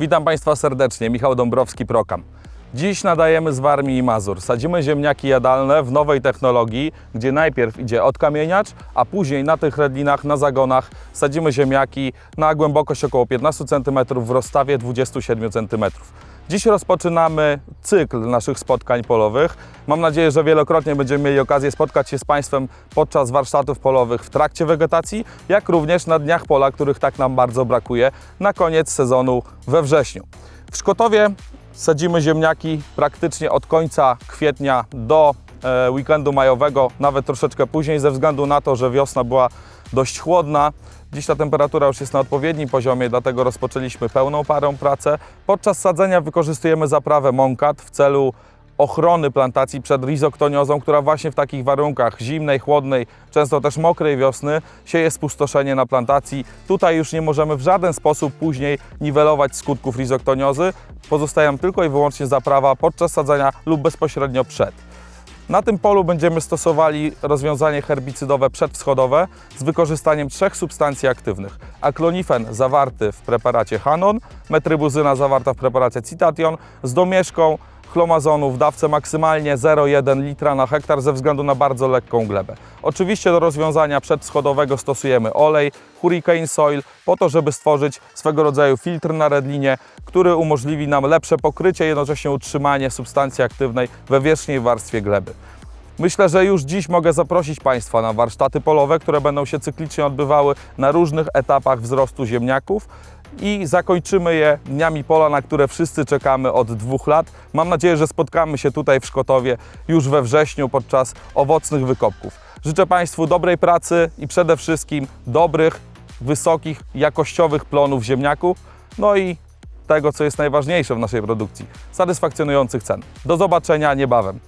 Witam Państwa serdecznie, Michał Dąbrowski, Prokam. Dziś nadajemy z Warmii i Mazur. Sadzimy ziemniaki jadalne w nowej technologii, gdzie najpierw idzie odkamieniacz, a później na tych redlinach, na zagonach sadzimy ziemniaki na głębokość około 15 cm w rozstawie 27 cm. Dziś rozpoczynamy cykl naszych spotkań polowych. Mam nadzieję, że wielokrotnie będziemy mieli okazję spotkać się z Państwem podczas warsztatów polowych w trakcie wegetacji, jak również na dniach pola, których tak nam bardzo brakuje na koniec sezonu we wrześniu. W Szkotowie sadzimy ziemniaki praktycznie od końca kwietnia do e, weekendu majowego, nawet troszeczkę później, ze względu na to, że wiosna była dość chłodna. Dziś ta temperatura już jest na odpowiednim poziomie, dlatego rozpoczęliśmy pełną parą pracę. Podczas sadzenia wykorzystujemy zaprawę Monkat w celu ochrony plantacji przed rizoktoniozą, która właśnie w takich warunkach zimnej, chłodnej, często też mokrej wiosny sieje spustoszenie na plantacji. Tutaj już nie możemy w żaden sposób później niwelować skutków rizoktoniozy. Pozostaje nam tylko i wyłącznie zaprawa podczas sadzenia lub bezpośrednio przed. Na tym polu będziemy stosowali rozwiązanie herbicydowe przedwschodowe z wykorzystaniem trzech substancji aktywnych. Aklonifen zawarty w preparacie Hanon, metrybuzyna zawarta w preparacie Citation z domieszką chlomazonu w dawce maksymalnie 0,1 litra na hektar ze względu na bardzo lekką glebę. Oczywiście do rozwiązania przedschodowego stosujemy olej Hurricane Soil po to, żeby stworzyć swego rodzaju filtr na redlinie, który umożliwi nam lepsze pokrycie jednocześnie utrzymanie substancji aktywnej we wierzchniej warstwie gleby. Myślę, że już dziś mogę zaprosić Państwa na warsztaty polowe, które będą się cyklicznie odbywały na różnych etapach wzrostu ziemniaków i zakończymy je dniami pola, na które wszyscy czekamy od dwóch lat. Mam nadzieję, że spotkamy się tutaj w Szkotowie już we wrześniu podczas owocnych wykopków. Życzę Państwu dobrej pracy i przede wszystkim dobrych, wysokich, jakościowych plonów ziemniaków, no i tego, co jest najważniejsze w naszej produkcji, satysfakcjonujących cen. Do zobaczenia niebawem.